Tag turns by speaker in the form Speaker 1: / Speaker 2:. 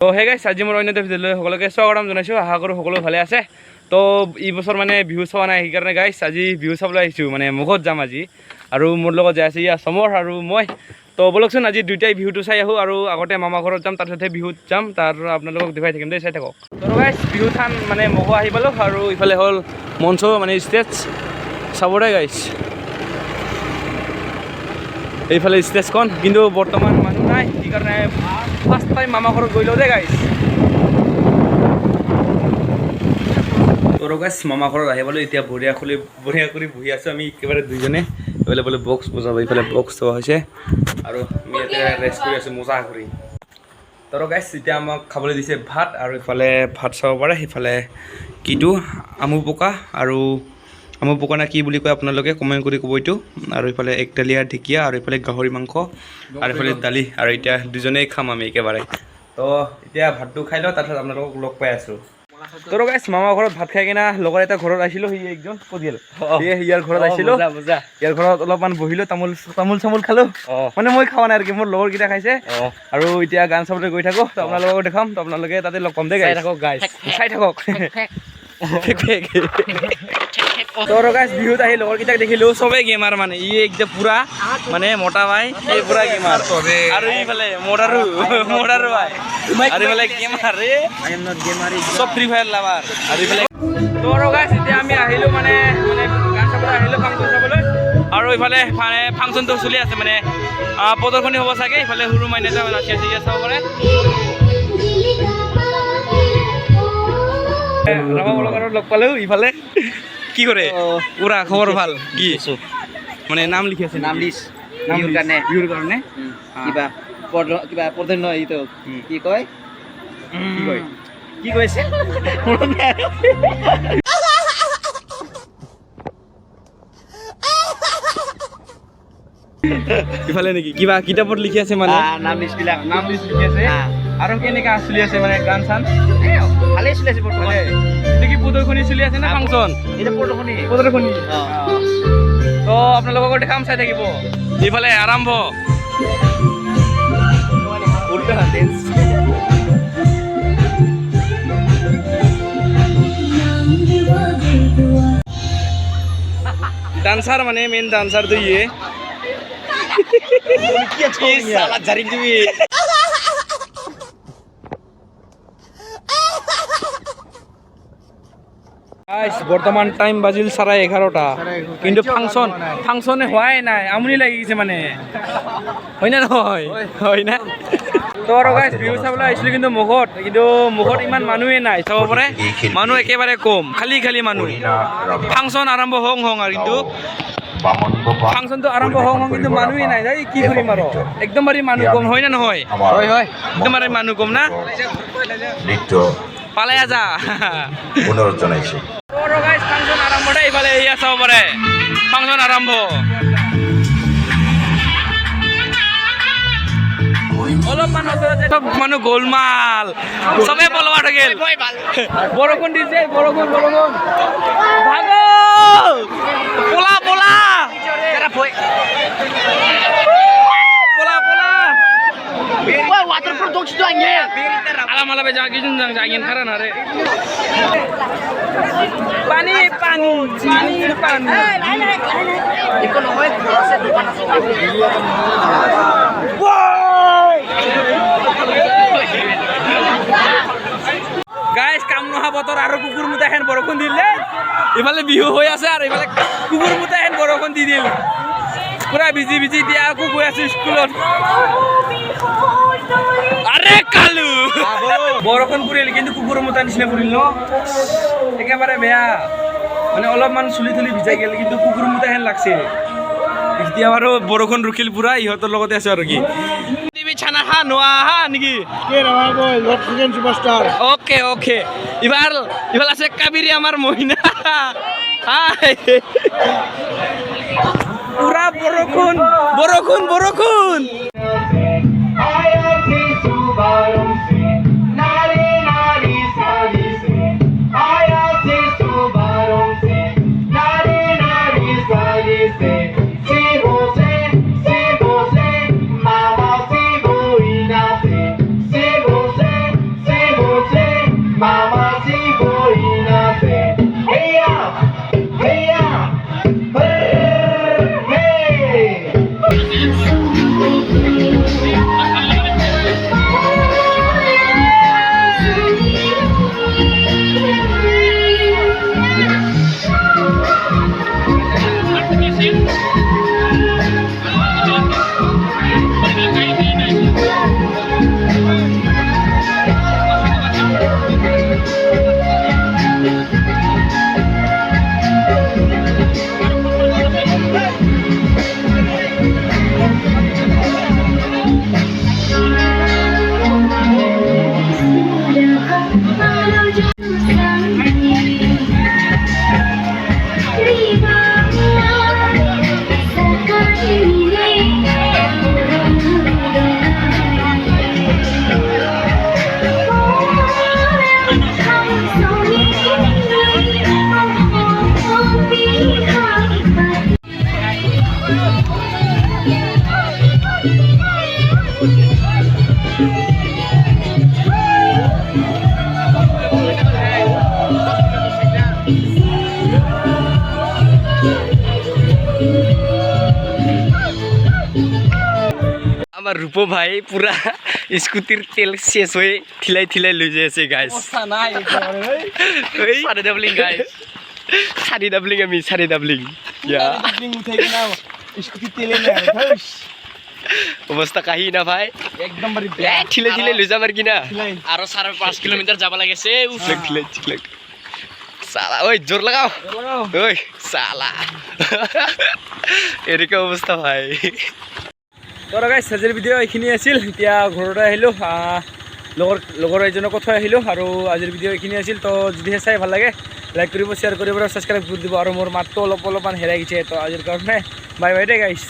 Speaker 1: তো সেই গাইছ আজি মোৰ অন্য ভিডিঅ'লৈ সকলোকে স্বাগতম জনাইছোঁ। আশা কৰোঁ সকলো ভালে আছে। তো এই বছৰ মানে বিহু চোৱা নাই, সেইকাৰণে গাইছ আজি বিহু চাবলৈ আহিছোঁ। মানে মুখত যাম আজি। আৰু মোৰ লগত যাই আছে, ইয়া চমৰ আৰু মই। তো, বলকচোন, আজি দুইটাই বিহুটো চাই আহোঁ আৰু আগতে মামা ঘৰত যাম তাৰপিছতহে বিহুত যাম। তাৰ আপোনালোকক দেখুৱাই থাকিম দেই, চাই থাকক। তো গাইছ বিহু থান মানে মগ আহি পালোঁ আৰু ইফালে হ'ল মঞ্চ মানে ষ্টেজ চাবৰে গাইছ এইফালে ষ্টেজখন কিন্তু বৰ্তমান মানুহ নাই সেইকাৰণে ফাৰ্ষ্ট টাইম মামা ঘৰত গৈ লওঁ দেই গাইছ তোৰ গাইছ মামা ঘৰত আহি পালোঁ, এতিয়া বঢ়িয়া খুলি বঢ়িয়া কৰি বহি আছোঁ আমি, একেবাৰে দুইজনে। এইফালে বোলে বক্স বজাব, এইফালে বক্স থোৱা হৈছে। আৰু আমি এতিয়া ৰেষ্ট কৰি আছোঁ, মজা কৰি। তোৰ গাইছ এতিয়া আমাক খাবলৈ দিছে ভাত, আৰু ইফালে ভাত চাব পাৰে সিফালে কিটো আমু পকা, আৰু আমু পকা নে কি বুলি কয় আপোনালোকে কমেণ্ট কৰি ক'ব এইটো। আৰু ইফালে একডালীয়া ঢেকীয়া আৰু ইফালে গাহৰি মাংস আৰু ইফালে দালি আৰু এতিয়া দুজনেই খাম আমি একেবাৰে। তো এতিয়া ভাতটো খাই লওঁ তাৰপিছত আপোনালোকক লগ পাই আছোঁ। তোৰ গাইছ মামা ঘৰত ভাত খাই কিনা লগৰ এটা ঘৰত আহিছিলোঁ সি একজন ক'ত গ'ল ইয়াৰ ঘৰত আহিছিলোঁ ইয়াৰ ঘৰত অলপমান বহিলোঁ তামোল তামোল চামোল খালোঁ। মানে মই খোৱা নাই আৰু কি মোৰ লগৰকেইটা খাইছে। আৰু এতিয়া গান চাবলৈ গৈ থাকোঁ তো আপোনালোকক দেখাম তো আপোনালোকে তাতে লগ পাম দেই গাইছ গাইছ চাই থাকক। তোৰ গাইছ বিহুত আহি লগৰকেইটাক দেখিলোঁ চবেই গেমাৰ মানে ই একদম পুৰা মানে ভাই এই পুৰা গেমাৰ আৰু এইফালে মৰাৰো মৰাৰো ভাই। আৰু এইফালে গেমাৰ চব ফ্ৰী ফায়াৰ লাভাৰ আৰু এইফালে তোৰ গাইছ এতিয়া আমি আহিলোঁ মানে মানে গান চাবলৈ আহিলোঁ ফাংচন চাবলৈ আৰু ইফালে মানে ফাংচনটো চলি আছে মানে প্ৰদৰ্শনী হ'ব চাগে ইফালে সৰু মাইনাটা নাচি আছে চাব পাৰে কলাকাৰক লগ পালেও ইফালে। কি কৰে পুৰা খবৰ ভালো? কি? মানে নাম লিখি আছে
Speaker 2: নাম? লিষ্ট
Speaker 1: নাম
Speaker 2: বিহুৰ
Speaker 1: লিষ্ট।
Speaker 2: কাৰণে
Speaker 1: কাৰণে
Speaker 2: কিবা কিবা প্ৰধান্য এইটো। কি কয়?
Speaker 1: কি কয়?
Speaker 2: কি কৈছে
Speaker 1: ইফালে নেকি? কিবা কিতাপত লিখি আছে মানে?
Speaker 2: নাম লিষ্ট বিলাক
Speaker 1: নাম লিষ্ট লিখি আছে
Speaker 2: আহ।
Speaker 1: আৰু কেনেকা চলি আছে মানে গান চান?
Speaker 2: ভালেই চলি আছে
Speaker 1: না ফাংচন
Speaker 2: প্ৰদৰ্শনী
Speaker 1: প্ৰদৰ্শনী তো আপোনালোকক দেখাম চাই থাকিব। ইফালে আৰম্ভ। ডান্সাৰ মানে মেইন ডান্সাৰটো ইয়ে।
Speaker 2: কি চালা জাৰি দিবি
Speaker 1: গাইছ বৰ্তমান টাইম বাজিল চাৰে এঘাৰটা কিন্তু ফাংচন ফাংচনে হোৱাই নাই আমনি লাগি গৈছে মানে। হয় না নহয়? হয় না? তো আৰু গাইছ বিহু চাবলৈ আহিছিলোঁ কিন্তু মুখত কিন্তু মুখত ইমান মানুহে নাই চাব পাৰে মানুহ একেবাৰে কম খালী খালী মানুহ। ফাংচন আৰম্ভ হওঁ হওঁ আৰু কিন্তু। ফাংচনটো আৰম্ভ হওঁ হওঁ কিন্তু মানুহে নাই এই কি কৰিম আৰু? একদম বাৰে মানুহ কম হয় না নহয়?
Speaker 3: হয় হয়।
Speaker 1: একদম বাৰে মানুহ কম না? পালাই যা
Speaker 3: অনুৰোধ জনাইছোঁ
Speaker 1: সৰু গাইজ ফাংচন আৰম্ভ দেই ইফালে আছে চাব পাৰে ফাংচন আৰম্ভ অলপমান ওচৰতে চব মানুহ গোলমাল চবে পলৱা গেল বৰষুণ দিছে বৰষুণ বৰষুণ পলা পলা পলা পলা hare pani pani pani pani guys কাম নহা বতৰ আৰু কুকুৰ মুতা হেন বৰষুণ দিলে। ইফালে বিহু হৈ আছে আৰু ইফালে কুকুৰ মুতা হেন বৰষুণ দি দিল। পুৰা ভিজি ভিজি এতিয়া আকৌ গৈ আছো স্কুলত। আৰে কালু। বৰষুণ পৰিল কিন্তু কুকুৰ মুতা নিচিনা পৰিল ন? একেবাৰে বেয়া। মানে অলপমান চুলি তুলি ভিজাই গেল কিন্তু কুকুৰ মুতা হেন লাগছে। এতিয়া বাৰু বৰষুণ ৰখিল পুৰা ইহঁতৰ লগতে আছে আৰু কি। চানা হা নোৱা হা নেকি? ওকে ওকে এবার এবার আছে কাবেরি আমার মহিনা। হাই। পুরা বরষুণ বরষুণ বরষুণ
Speaker 4: Mamaji boy nace.
Speaker 2: আমার রূপো ভাই পুরা স্কুটির তেল শেষ হয়ে ঠিলাই ঠিলাই লৈ যাই আছে গাইজ সারি ডাবলিং গাইজ সারি ডাবলিং আমি সারি ডাবলিং অৱস্থা কাহি না ভাই।
Speaker 4: একদম
Speaker 2: ঠিলে ঠিলে লৈ যাম আৰু কি না
Speaker 5: আৰু চাৰে পাঁচ কিলোমিটাৰ যাব লাগিছে
Speaker 2: ঠিলাক ঠিলাক চালা। ঐ জোর লাগাও। ওই চালা। এনেকুৱা অৱস্থা ভাই।
Speaker 1: তো গাইছ আজিৰ ভিডিঅ' এইখিনি আছিল। এতিয়া ঘৰতে আহিলোঁ। লগৰ লগৰ এজনৰ কথা আহিলোঁ আৰু আজিৰ ভিডিঅ' এইখিনি আছিল। তো যদিহে চাই ভালো লাগে লাইক কৰিব শ্বেয়াৰ কৰিব ছাবস্ক্ৰাইব কৰি দিব। আৰু মোৰ মাতটো অলপ অলপমান হেৰাই গৈছে, তো আজিৰ কাৰণে বাই বাই দে গাইছ